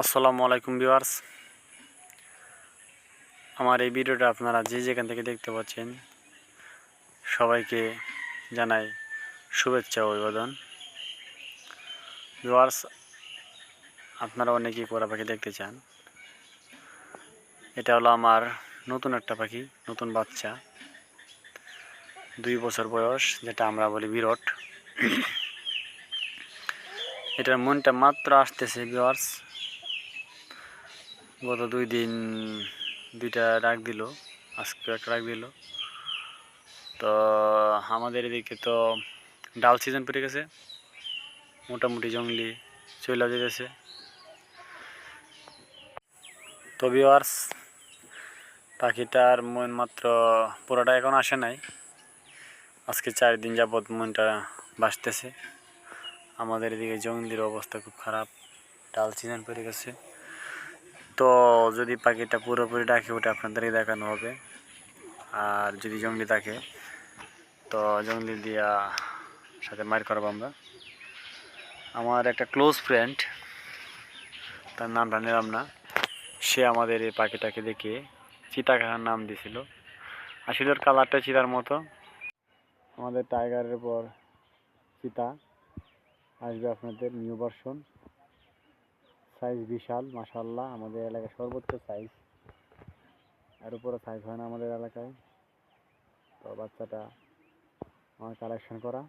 আসসালামু আলাইকুম ভিউয়ার্স। আমার এই ভিডিওটা আপনারা যে যেখান থেকে দেখতে পাচ্ছেন, সবাইকে জানাই শুভেচ্ছা অভিবাদন। ভিউয়ার্স, আপনারা অনেকেই কোরা পাখি দেখতে চান। এটা হলো আমার নতুন একটা পাখি, নতুন বাচ্চা, দুই বছর বয়স, যেটা আমরা বলি বিরট। এটার মনটা মাত্র আসতেছে ভিউয়ার্স গত দুই দিন দুইটা ডাক দিল, আজকে একটা ডাক দিল। তো আমাদের এদিকে তো ডাল সিজন পড়ে গেছে, মোটামুটি জঙ্গলি চলে যেতেছে তো ভিওয়ার্স পাখিটার মন মাত্র পুরোটা এখন আসে নাই। আজকে চার দিন যাবৎ মনটা বাসতেছে আমাদের এদিকে জঙ্গলির অবস্থা খুব খারাপ, ডাল সিজন পড়ে গেছে। তো যদি পাখিটা পুরোপুরি ডাকে, ওটা আপনাদেরকে দেখানো হবে। আর যদি জঙ্গলি থাকে, তো জঙ্গলি দিয়া সাথে মার করব আমরা। আমার একটা ক্লোজ ফ্রেন্ড, তার নামটা নিলাম না। সে আমাদের এই পাখিটাকে দেখে চিতা খাওয়ার নাম দিছিল। আসলে ওর কালারটা চিতার মতো। আমাদের টাইগারের পর চিতা। আসবে আপনাদের নিউ ভার্সন। সাইজ বিশাল মাশাল্লাহ আমাদের এলাকায় সর্বোচ্চ সাইজ এর উপরে সাইজ হয় না আমাদের এলাকায়। তো বাচ্চাটা আমার কালেকশন করা।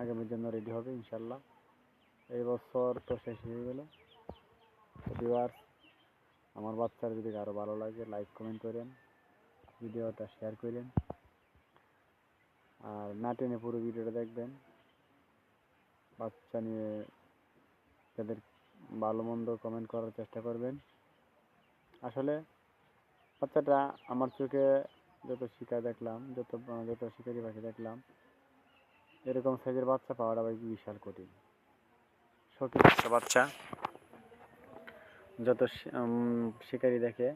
আগামীর জন্য রেডি হবে ইনশাল্লাহ এই বছর তো শেষ হয়ে গেল। ভিউয়ার্স আমার বাচ্চার যদি আরও ভালো লাগে লাইক কমেন্ট করেন। ভিডিওটা শেয়ার করেন। আর না টেনে পুরো ভিডিওটা দেখবেন। বাচ্চা নিয়ে তাদের ভালো মন্দ কমেন্ট করার চেষ্টা করবেন। আসলে, বাচ্চাটা আমার চোখে যত শিকার দেখলাম, যত যত শিকারি পাখি দেখলাম, এরকম সাইজের বাচ্চা পাওয়াটা ভাই বিশাল কঠিন। একটা বাচ্চা যত শিকারি দেখে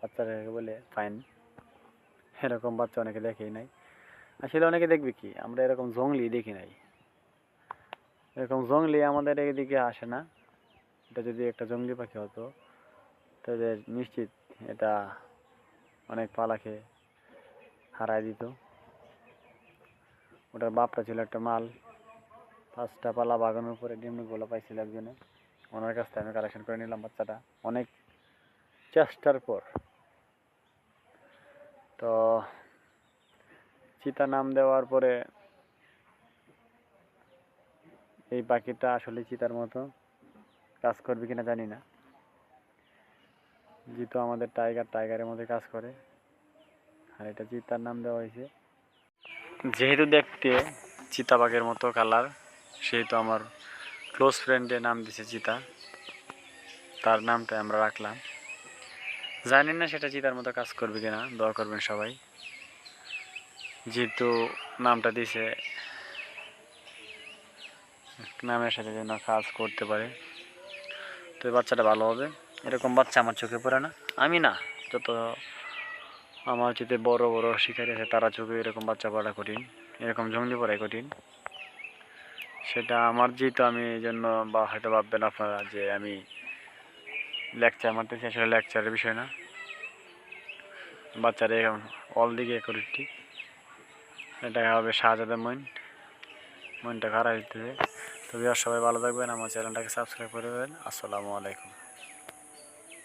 বাচ্চাটাকে বলে ফাইন এরকম বাচ্চা অনেকে দেখেই নাই। আসলে অনেকে দেখবে কি, আমরা এরকম জংলি দেখি নাই। এরকম জংলি আমাদের এদিকে আসে না। এটা যদি একটা জঙ্গলি পাখি হতো তাহলে নিশ্চিত এটা অনেক পালাকে হারায় দিত। ওটার বাপটা ছিল একটা মাল। পাঁচটা পালা বাগানোর পরে ডিমগুলো পাইছিল একজনে। ওনার কাছ থেকে আমি কালেকশন করে নিলাম বাচ্চাটা। অনেক চেষ্টার পর। তো চিতা নাম দেওয়ার পরে এই পাখিটা আসলে চিতার মতো। কাজ করবে কিনা জানি না। যেহেতু আমাদের টাইগার টাইগারের মধ্যে কাজ করে। আর এটা চিতার নাম দেওয়া হয়েছে। যেহেতু দেখতে চিতাবাঘের মতো কালার সেহেতু আমার ক্লোজ ফ্রেন্ডের নাম দিছে চিতা। তার নামটা আমরা রাখলাম। জানি না সেটা চিতার মতো কাজ করবে কিনা, দোয়া করবেন সবাই। যেহেতু নামটা দিছে, নামের সাথে যেন কাজ করতে পারে। তো বাচ্চাটা ভালো হবে। এরকম বাচ্চা আমার চোখে পড়ে না। আমি না, যত আমার যদি বড় বড় শিকারি আছে, তারা চোখে এরকম বাচ্চা পড়া কঠিন। এরকম জঙ্গলি পড়াই কঠিন। সেটা আমার যেহেতু আমি এই জন্য বা হয়তো ভাববেন আপনারা যে আমি লেকচার মারতেছি, আসলে লেকচারের বিষয় না। বাচ্চারা এরকম অল দিকে করিটি এটা হবে শাহজাদের মইন। মইনটা খারাপ হইতেছে। তবে আর সবাই ভালো থাকবেন আমার চ্যানেলটাকে সাবস্ক্রাইব করে দেবেন। আসসালামু আলাইকুম।